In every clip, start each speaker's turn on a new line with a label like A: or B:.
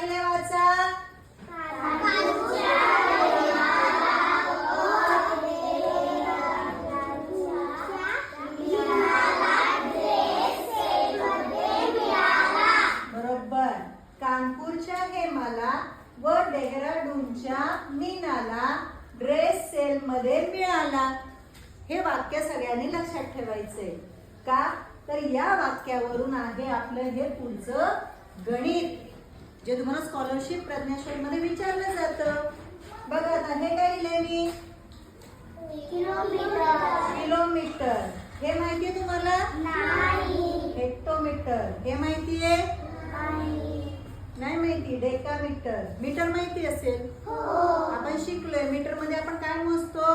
A: पहिले वाचा बरोबर. कानपूरच्या हेमाला व डेहराडूनच्या मीनाला ड्रेस सेल मध्ये मिळाला. हे वाक्य सगळ्यांनी लक्षात ठेवायचंय. का? तर या वाक्यावरून आहे आपलं हे पुढचं गणित. जे तुम्हाला स्कॉलरशिप प्रज्ञाशोधमध्ये विचारलं जातं. बघा आता हे काय लिहिले मी? किलोमीटर हे माहितीये तुम्हाला? हेक्टोमीटर हे माहितीये नाही माहिती. डेकामीटर मीटर माहिती असेल? आपण शिकलोय. मीटरमध्ये आपण काय मोजतो?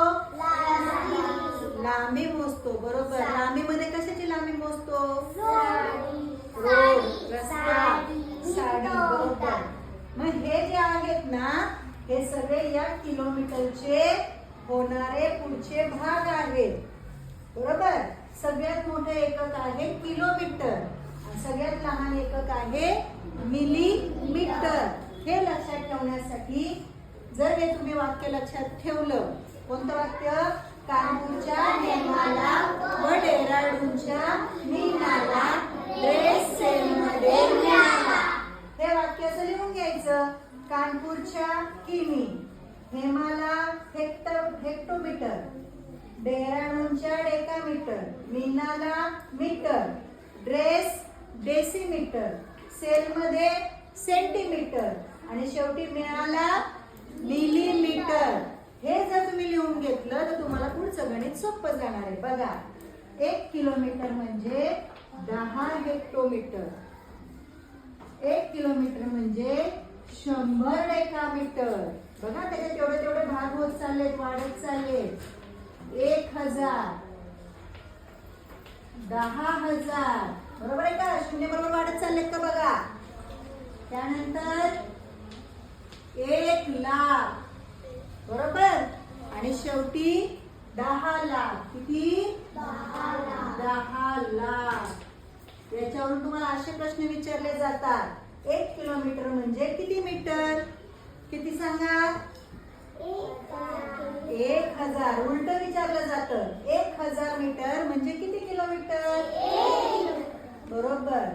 A: लांबी मोजतो. बरोबर. लांबी मध्ये कशाची लांबी मोजतो रोड रस्ता साडी बरोबर मग हे जे आहेत ना हे सगळे या किलोमीटरचे होणारे पुढचे भाग आहेत. बरोबर? सगळ्यात मोठे एकक आहे किलोमीटर. सगळ्यात लहान एकक आहे मिलीमीटर. हे लक्षात ठेवण्यासाठी जर हे तुम्ही वाक्य लक्षात ठेवलं कोणतं वाक्य? कानपूरच्या नेमाला व डेहराडूनच्या मीनाला ड्रेस सेलमध्ये हे वाक्य असं लिहून घ्यायचं. कानपूरच्या किमी हेमाला हेक्टर हेक्टोमीटर डेहराडूनच्या डेकामीटर मीनाला मीटर ड्रेस डेसिमीटर सेलमध्ये सेंटीमीटर आणि शेवटी मिळाला मिलीमीटर. हे जर तुम्ही लिहून घेतलं तर तुम्हाला पुढचं गणित सोपं जाणार आहे. बघा एक किलोमीटर म्हणजे दहा हेक्टोमीटर. एक किलोमीटर म्हणजे शंभर डेकामीटर बघा त्याचे तेवढे तेवढे भाग होत चाललेत वाढत चाललेत. एक हजार. दहा हजार. बरोबर आहे का? शून्य बरोबर वाढत चाललेत का बघा? त्यानंतर एक लाख. बरोबर? आणि शेवटी दहा लाख. किती? दहा लाख. याच्यावरून तुम्हाला असे प्रश्न विचारले जातात. एक किलोमीटर म्हणजे किती मीटर? किती सांगा एक हजार. उलट विचारलं जातं. एक हजार मीटर म्हणजे किती किलोमीटर? बरोबर.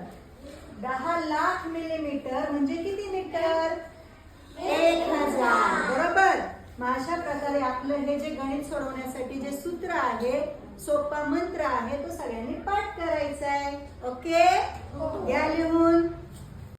A: दहा लाख मिलीमीटर म्हणजे किती मीटर? एक हजार. बरोबर. मग अशा प्रकारे आपलं हे जे गणित सोडवण्यासाठी जे सूत्र आहे सोपा मंत्र आहे तो सगळ्यांनी पाठ करायचा आहे ओके? घ्या लिहून.